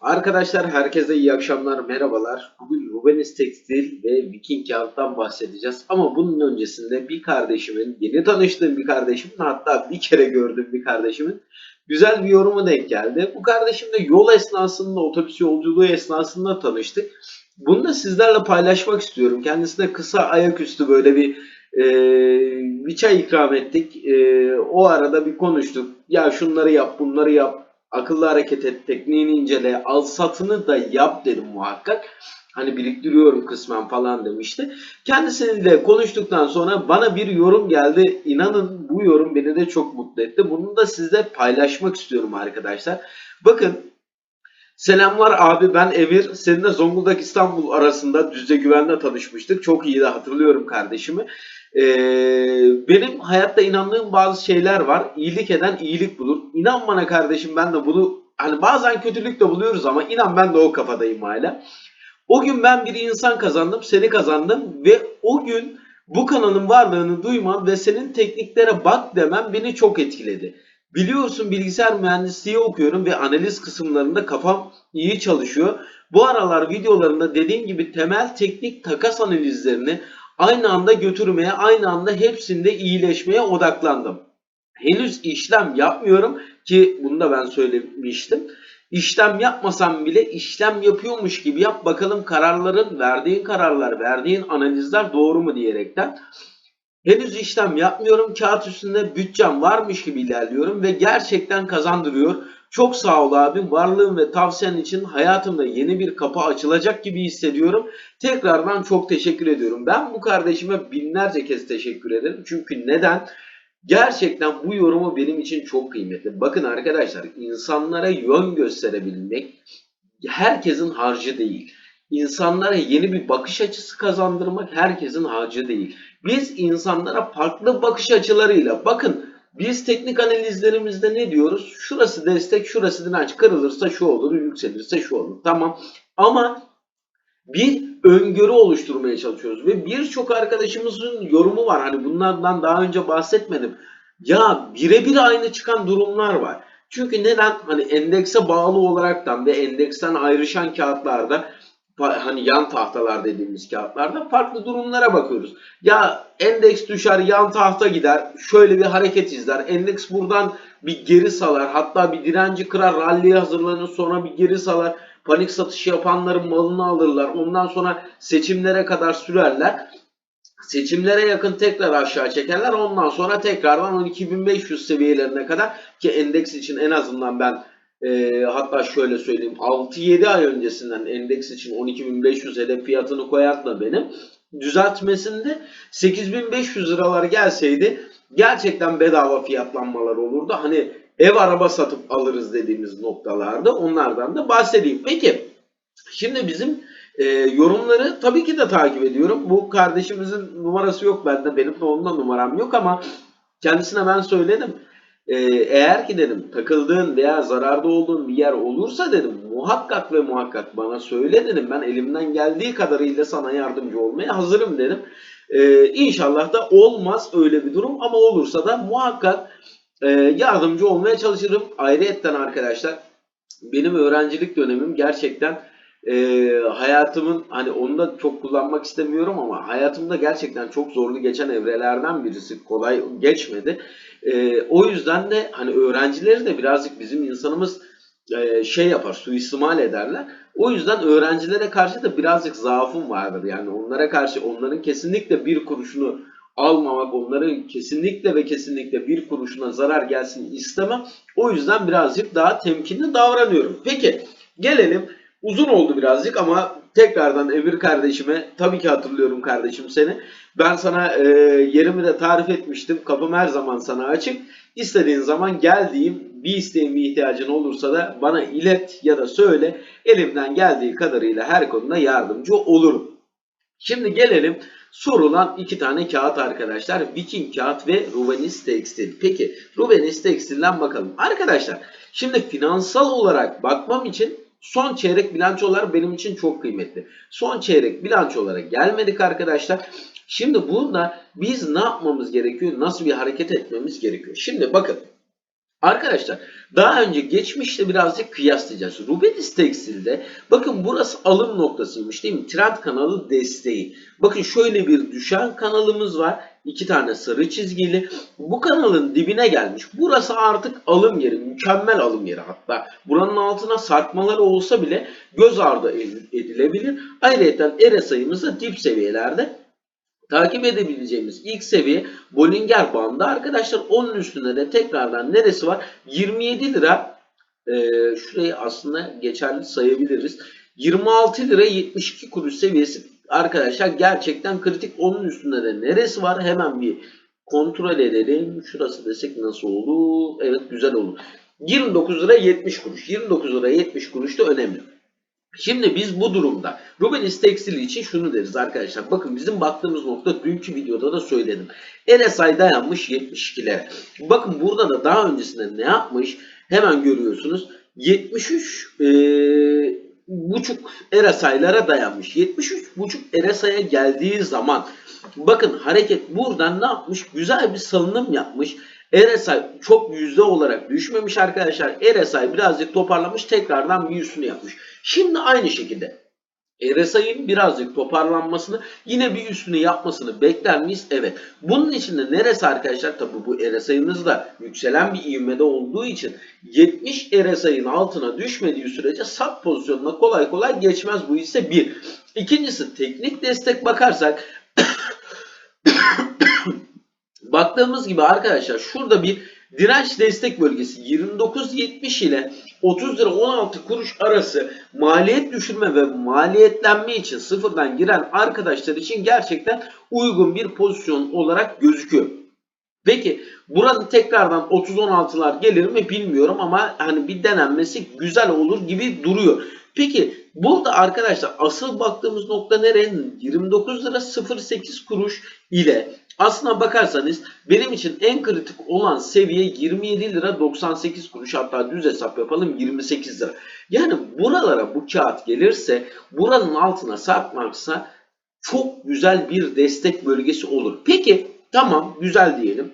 Arkadaşlar herkese iyi akşamlar, merhabalar. Bugün Rubenis Tekstil ve Viking Kağıt'tan bahsedeceğiz. Ama bunun öncesinde bir kardeşimin, yeni tanıştığım bir kardeşimin, hatta bir kere gördüğüm bir kardeşimin güzel bir yorumu denk geldi. Bu kardeşimle yol esnasında, otobüs yolculuğu esnasında tanıştık. Bunu da sizlerle paylaşmak istiyorum. Kendisine kısa ayaküstü böyle bir e, bir çay ikram ettik. E, o arada bir konuştuk. Ya şunları yap, bunları yap akıllı hareket et, tekniğini incele, al satını da yap dedim muhakkak. Hani biriktiriyorum kısmen falan demişti. Kendisiyle konuştuktan sonra bana bir yorum geldi. İnanın bu yorum beni de çok mutlu etti. Bunu da sizle paylaşmak istiyorum arkadaşlar. Bakın Selamlar abi ben Emir. Seninle Zonguldak İstanbul arasında Düzce Güven'le tanışmıştık. Çok iyi de hatırlıyorum kardeşimi. Ee, benim hayatta inandığım bazı şeyler var. İyilik eden iyilik bulur. İnan bana kardeşim ben de bunu hani bazen kötülük de buluyoruz ama inan ben de o kafadayım hala. O gün ben bir insan kazandım, seni kazandım ve o gün bu kanalın varlığını duyman ve senin tekniklere bak demen beni çok etkiledi. Biliyorsun bilgisayar mühendisliği okuyorum ve analiz kısımlarında kafam iyi çalışıyor. Bu aralar videolarında dediğim gibi temel teknik takas analizlerini aynı anda götürmeye, aynı anda hepsinde iyileşmeye odaklandım. Henüz işlem yapmıyorum ki bunu da ben söylemiştim. İşlem yapmasam bile işlem yapıyormuş gibi yap bakalım kararların, verdiğin kararlar, verdiğin analizler doğru mu diyerekten. Henüz işlem yapmıyorum. Kağıt üstünde bütçem varmış gibi ilerliyorum ve gerçekten kazandırıyor. Çok sağ ol abim. Varlığın ve tavsiyen için hayatımda yeni bir kapı açılacak gibi hissediyorum. Tekrardan çok teşekkür ediyorum. Ben bu kardeşime binlerce kez teşekkür ederim. Çünkü neden? Gerçekten bu yorumu benim için çok kıymetli. Bakın arkadaşlar insanlara yön gösterebilmek herkesin harcı değil. İnsanlara yeni bir bakış açısı kazandırmak herkesin harcı değil. Biz insanlara farklı bakış açılarıyla bakın biz teknik analizlerimizde ne diyoruz? Şurası destek, şurası direnç. Kırılırsa şu olur, yükselirse şu olur. Tamam. Ama bir öngörü oluşturmaya çalışıyoruz ve birçok arkadaşımızın yorumu var. Hani bunlardan daha önce bahsetmedim. Ya birebir aynı çıkan durumlar var. Çünkü neden? Hani endekse bağlı olaraktan ve endeksten ayrışan kağıtlarda hani yan tahtalar dediğimiz kağıtlarda farklı durumlara bakıyoruz. Ya endeks düşer, yan tahta gider, şöyle bir hareket izler. Endeks buradan bir geri salar, hatta bir direnci kırar, ralliye hazırlanır, sonra bir geri salar. Panik satış yapanların malını alırlar. Ondan sonra seçimlere kadar sürerler. Seçimlere yakın tekrar aşağı çekerler. Ondan sonra tekrardan 12.500 seviyelerine kadar ki endeks için en azından ben e, hatta şöyle söyleyeyim 6-7 ay öncesinden endeks için 12.500 hedef fiyatını koyarla benim düzeltmesinde 8.500 liralar gelseydi gerçekten bedava fiyatlanmalar olurdu. Hani ev araba satıp alırız dediğimiz noktalarda onlardan da bahsedeyim. Peki şimdi bizim e, yorumları tabii ki de takip ediyorum. Bu kardeşimizin numarası yok bende. Benim de onunla numaram yok ama kendisine ben söyledim. Ee, eğer ki dedim takıldığın veya zararda olduğun bir yer olursa dedim muhakkak ve muhakkak bana söyle dedim. Ben elimden geldiği kadarıyla sana yardımcı olmaya hazırım dedim. Ee, inşallah da olmaz öyle bir durum ama olursa da muhakkak e, yardımcı olmaya çalışırım. Ayrıyetten arkadaşlar benim öğrencilik dönemim gerçekten e, hayatımın hani onu da çok kullanmak istemiyorum ama hayatımda gerçekten çok zorlu geçen evrelerden birisi kolay geçmedi. E, o yüzden de hani öğrencileri de birazcık bizim insanımız e, şey yapar, suistimal ederler. O yüzden öğrencilere karşı da birazcık zaafım vardır. Yani onlara karşı onların kesinlikle bir kuruşunu almamak, onların kesinlikle ve kesinlikle bir kuruşuna zarar gelsin istemem. O yüzden birazcık daha temkinli davranıyorum. Peki gelelim uzun oldu birazcık ama tekrardan Emir kardeşime tabii ki hatırlıyorum kardeşim seni. Ben sana e, yerimi de tarif etmiştim. Kapım her zaman sana açık. İstediğin zaman geldiğim bir isteğin bir ihtiyacın olursa da bana ilet ya da söyle. Elimden geldiği kadarıyla her konuda yardımcı olurum. Şimdi gelelim sorulan iki tane kağıt arkadaşlar. Viking kağıt ve Ruvenis Tekstil. Peki Ruvenis Tekstil'den bakalım. Arkadaşlar şimdi finansal olarak bakmam için Son çeyrek bilançolar benim için çok kıymetli. Son çeyrek bilançolara gelmedik arkadaşlar. Şimdi burada biz ne yapmamız gerekiyor? Nasıl bir hareket etmemiz gerekiyor? Şimdi bakın. Arkadaşlar daha önce geçmişte birazcık kıyaslayacağız. Rubenis Tekstil'de bakın burası alım noktasıymış değil mi? Trend kanalı desteği. Bakın şöyle bir düşen kanalımız var. İki tane sarı çizgili. Bu kanalın dibine gelmiş. Burası artık alım yeri. Mükemmel alım yeri hatta. Buranın altına sarkmaları olsa bile göz ardı edilebilir. Ayrıca ERE sayımız da dip seviyelerde takip edebileceğimiz ilk seviye Bollinger bandı arkadaşlar. Onun üstünde de tekrardan neresi var? 27 lira e, şurayı aslında geçerli sayabiliriz. 26 lira 72 kuruş seviyesi arkadaşlar gerçekten kritik. Onun üstünde de neresi var? Hemen bir kontrol edelim. Şurası desek nasıl olur? Evet güzel olur. 29 lira 70 kuruş. 29 lira 70 kuruş da önemli. Şimdi biz bu durumda Rubenis Tekstil için şunu deriz arkadaşlar. Bakın bizim baktığımız nokta dünkü videoda da söyledim. RSI dayanmış 72'lere. Bakın burada da daha öncesinde ne yapmış? Hemen görüyorsunuz. 73 ee, buçuk RSI'lara dayanmış. 73 buçuk RSI'ye geldiği zaman bakın hareket buradan ne yapmış? Güzel bir salınım yapmış. RSI çok yüzde olarak düşmemiş arkadaşlar. RSI birazcık toparlamış tekrardan bir üstünü yapmış. Şimdi aynı şekilde RSI'nin birazcık toparlanmasını yine bir üstünü yapmasını bekler miyiz? Evet. Bunun için de neresi arkadaşlar? Tabi bu RSI'miz da yükselen bir ivmede olduğu için 70 RSI'nin altına düşmediği sürece sat pozisyonuna kolay kolay geçmez bu ise bir. İkincisi teknik destek bakarsak baktığımız gibi arkadaşlar şurada bir direnç destek bölgesi 29.70 ile 30 lira 16 kuruş arası maliyet düşürme ve maliyetlenme için sıfırdan giren arkadaşlar için gerçekten uygun bir pozisyon olarak gözüküyor. Peki buranın tekrardan 30-16'lar gelir mi bilmiyorum ama hani bir denenmesi güzel olur gibi duruyor. Peki burada arkadaşlar asıl baktığımız nokta nereye? 29 lira 08 kuruş ile aslına bakarsanız benim için en kritik olan seviye 27 lira 98 kuruş hatta düz hesap yapalım 28 lira. Yani buralara bu kağıt gelirse buranın altına sarkmaksa çok güzel bir destek bölgesi olur. Peki tamam güzel diyelim.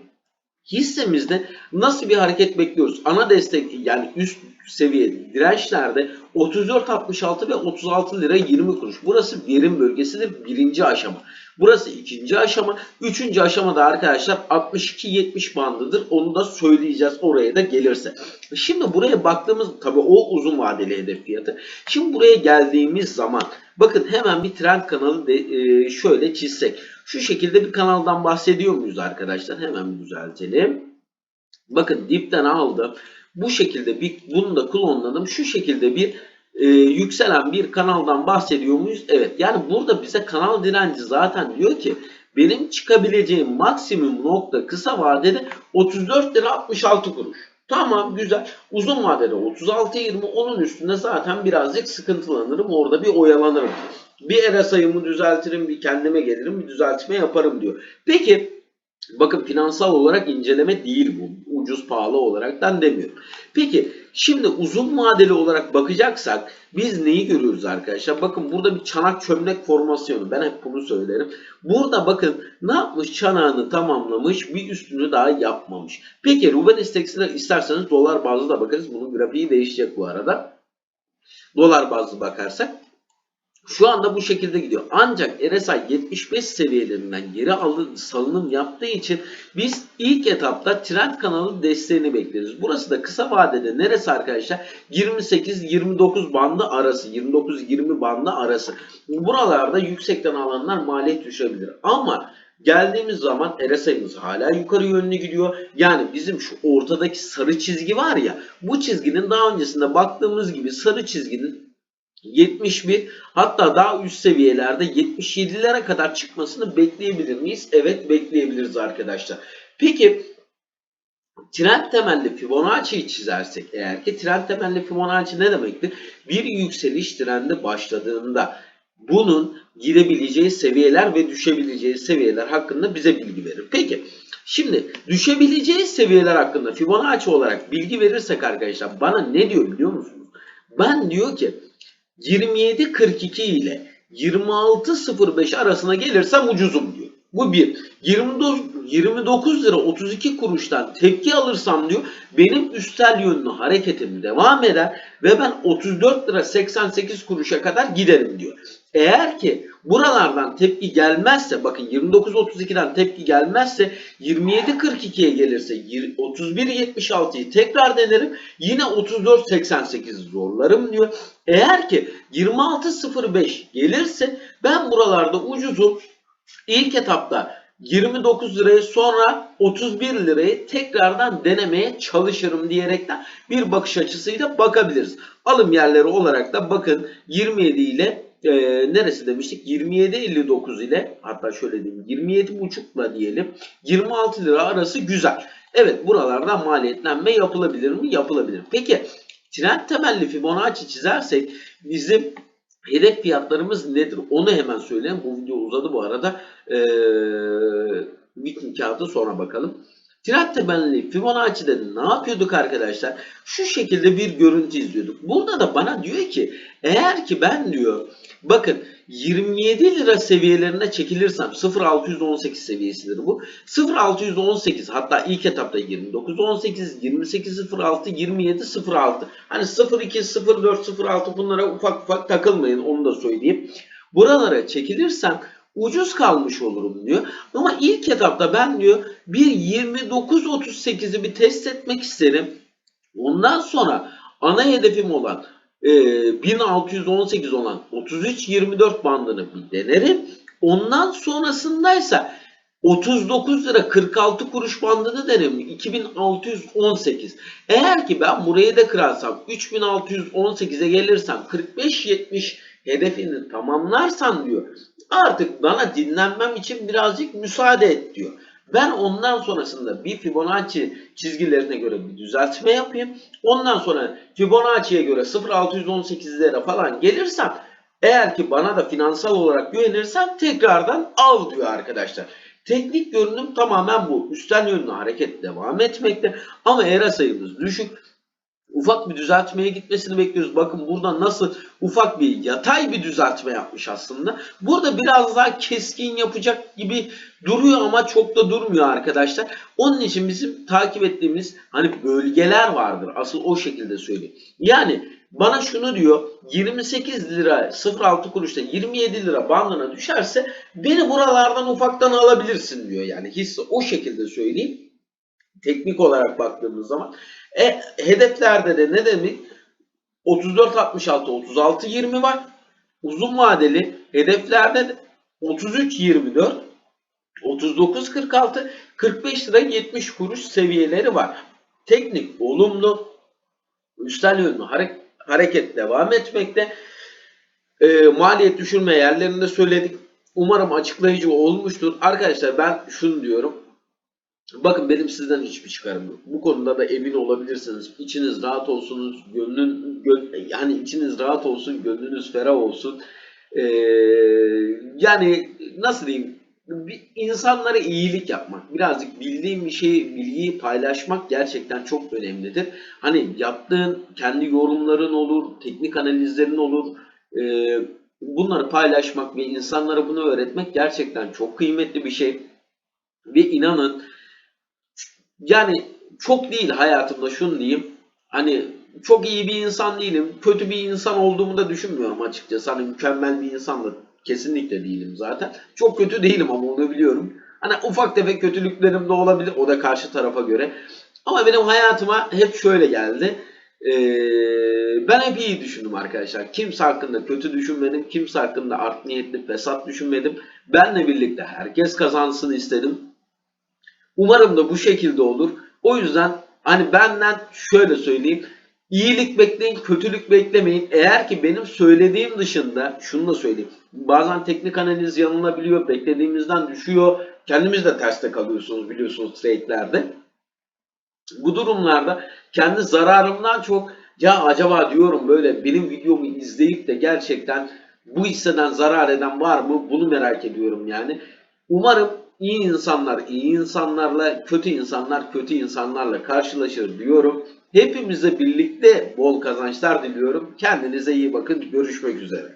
Hissemizde nasıl bir hareket bekliyoruz? Ana destek yani üst seviye dirençlerde 34.66 ve 36 lira 20 kuruş. Burası verim bölgesidir. Birinci aşama. Burası ikinci aşama. Üçüncü aşamada arkadaşlar 62-70 bandıdır. Onu da söyleyeceğiz oraya da gelirse. Şimdi buraya baktığımız tabi o uzun vadeli hedef fiyatı. Şimdi buraya geldiğimiz zaman bakın hemen bir trend kanalı de, e, şöyle çizsek. Şu şekilde bir kanaldan bahsediyor muyuz arkadaşlar? Hemen düzeltelim. Bakın dipten aldım. Bu şekilde bir bunu da klonladım. Şu şekilde bir e, yükselen bir kanaldan bahsediyor muyuz? Evet. Yani burada bize kanal direnci zaten diyor ki benim çıkabileceğim maksimum nokta kısa vadede 34 lira 66 kuruş. Tamam güzel. Uzun vadede 36-20 onun üstünde zaten birazcık sıkıntılanırım. Orada bir oyalanırım. Bir era sayımı düzeltirim, bir kendime gelirim, bir düzeltme yaparım diyor. Peki bakın finansal olarak inceleme değil bu. Ucuz pahalı olaraktan demiyorum. Peki şimdi uzun vadeli olarak bakacaksak biz neyi görüyoruz arkadaşlar? Bakın burada bir çanak çömlek formasyonu. Ben hep bunu söylerim. Burada bakın ne yapmış? Çanağını tamamlamış. Bir üstünü daha yapmamış. Peki Ruben Istex'ine isterseniz dolar bazlı da bakarız. Bunun grafiği değişecek bu arada. Dolar bazlı bakarsak şu anda bu şekilde gidiyor. Ancak RSI 75 seviyelerinden geri alın, salınım yaptığı için biz ilk etapta trend kanalı desteğini bekleriz. Burası da kısa vadede neresi arkadaşlar? 28-29 bandı arası. 29-20 bandı arası. Buralarda yüksekten alanlar maliyet düşebilir. Ama Geldiğimiz zaman RSI'miz hala yukarı yönlü gidiyor. Yani bizim şu ortadaki sarı çizgi var ya bu çizginin daha öncesinde baktığımız gibi sarı çizginin 71 hatta daha üst seviyelerde 77'lere kadar çıkmasını bekleyebilir miyiz? Evet bekleyebiliriz arkadaşlar. Peki trend temelli Fibonacci'yi çizersek eğer ki trend temelli Fibonacci ne demektir? Bir yükseliş trendi başladığında bunun girebileceği seviyeler ve düşebileceği seviyeler hakkında bize bilgi verir. Peki şimdi düşebileceği seviyeler hakkında Fibonacci olarak bilgi verirsek arkadaşlar bana ne diyor biliyor musunuz? Ben diyor ki 27.42 ile 26.05 arasına gelirsem ucuzum diyor. Bu bir. 29, 29 lira 32 kuruştan tepki alırsam diyor benim üstel yönlü hareketim devam eder ve ben 34 lira 88 kuruşa kadar giderim diyor. Eğer ki buralardan tepki gelmezse bakın 29.32'den tepki gelmezse 27.42'ye gelirse 31.76'yı tekrar denerim. Yine 34.88 zorlarım diyor. Eğer ki 26.05 gelirse ben buralarda ucuzum. İlk etapta 29 lirayı sonra 31 lirayı tekrardan denemeye çalışırım diyerekten bir bakış açısıyla bakabiliriz. Alım yerleri olarak da bakın 27 ile e, neresi demiştik? 27.59 ile hatta şöyle diyeyim 27.5 ile diyelim 26 lira arası güzel. Evet buralardan maliyetlenme yapılabilir mi? Yapılabilir. Peki trend temelli Fibonacci çizersek bizim hedef fiyatlarımız nedir? Onu hemen söyleyeyim. Bu video uzadı bu arada. Ee, Viking kağıdı sonra bakalım. Trend temelli Fibonacci'de ne yapıyorduk arkadaşlar? Şu şekilde bir görüntü izliyorduk. Burada da bana diyor ki eğer ki ben diyor bakın 27 lira seviyelerine çekilirsem 0.618 seviyesidir bu. 0.618 hatta ilk etapta 29.18, 28.06, 27.06 hani 0.2, 0.4, 0.6 bunlara ufak ufak takılmayın onu da söyleyeyim. Buralara çekilirsem ucuz kalmış olurum diyor. Ama ilk etapta ben diyor bir 29.38'i bir test etmek isterim. Ondan sonra ana hedefim olan e, 1618 olan 33-24 bandını bir denerim. Ondan sonrasındaysa 39 lira 46 kuruş bandını denerim. 2618. Eğer ki ben burayı da kırarsam 3618'e gelirsem 45-70 hedefini tamamlarsan diyor. Artık bana dinlenmem için birazcık müsaade et diyor. Ben ondan sonrasında bir Fibonacci çizgilerine göre bir düzeltme yapayım. Ondan sonra Fibonacci'ye göre 0.618'lere falan gelirsem eğer ki bana da finansal olarak güvenirsen tekrardan al diyor arkadaşlar. Teknik görünüm tamamen bu. Üstel yönlü hareket devam etmekte ama ERA sayımız düşük. Ufak bir düzeltmeye gitmesini bekliyoruz. Bakın burada nasıl ufak bir yatay bir düzeltme yapmış aslında. Burada biraz daha keskin yapacak gibi duruyor ama çok da durmuyor arkadaşlar. Onun için bizim takip ettiğimiz hani bölgeler vardır. Asıl o şekilde söyleyeyim. Yani bana şunu diyor 28 lira 06 kuruşta 27 lira bandına düşerse beni buralardan ufaktan alabilirsin diyor. Yani hisse o şekilde söyleyeyim. Teknik olarak baktığımız zaman. E, hedeflerde de ne demek? 34-66, 36-20 var. Uzun vadeli hedeflerde de 33-24, 39-46, 45 lira 70 kuruş seviyeleri var. Teknik olumlu, üstel yönlü hareket, devam etmekte. E, maliyet düşürme yerlerinde söyledik. Umarım açıklayıcı olmuştur. Arkadaşlar ben şunu diyorum. Bakın benim sizden hiçbir çıkarım yok. Bu konuda da emin olabilirsiniz. İçiniz rahat olsunuz, gönlün gö- yani içiniz rahat olsun, gönlünüz ferah olsun. Ee, yani nasıl diyeyim? İnsanlara iyilik yapmak, birazcık bildiğim bir şeyi, bilgiyi paylaşmak gerçekten çok önemlidir. Hani yaptığın kendi yorumların olur, teknik analizlerin olur. Ee, bunları paylaşmak ve insanlara bunu öğretmek gerçekten çok kıymetli bir şey. Ve inanın yani çok değil hayatımda şunu diyeyim. Hani çok iyi bir insan değilim. Kötü bir insan olduğumu da düşünmüyorum açıkçası. Hani mükemmel bir insan da kesinlikle değilim zaten. Çok kötü değilim ama onu biliyorum. Hani ufak tefek kötülüklerim de olabilir. O da karşı tarafa göre. Ama benim hayatıma hep şöyle geldi. Ee, ben hep iyi düşündüm arkadaşlar. Kimse hakkında kötü düşünmedim. Kimse hakkında art niyetli, fesat düşünmedim. Benle birlikte herkes kazansın istedim. Umarım da bu şekilde olur. O yüzden hani benden şöyle söyleyeyim. İyilik bekleyin, kötülük beklemeyin. Eğer ki benim söylediğim dışında şunu da söyleyeyim. Bazen teknik analiz yanılabiliyor, beklediğimizden düşüyor. Kendimiz de terste kalıyorsunuz biliyorsunuz trade'lerde. Bu durumlarda kendi zararımdan çok ya acaba diyorum böyle benim videomu izleyip de gerçekten bu hisseden zarar eden var mı? Bunu merak ediyorum yani. Umarım iyi insanlar iyi insanlarla, kötü insanlar kötü insanlarla karşılaşır diyorum. Hepimize birlikte bol kazançlar diliyorum. Kendinize iyi bakın. Görüşmek üzere.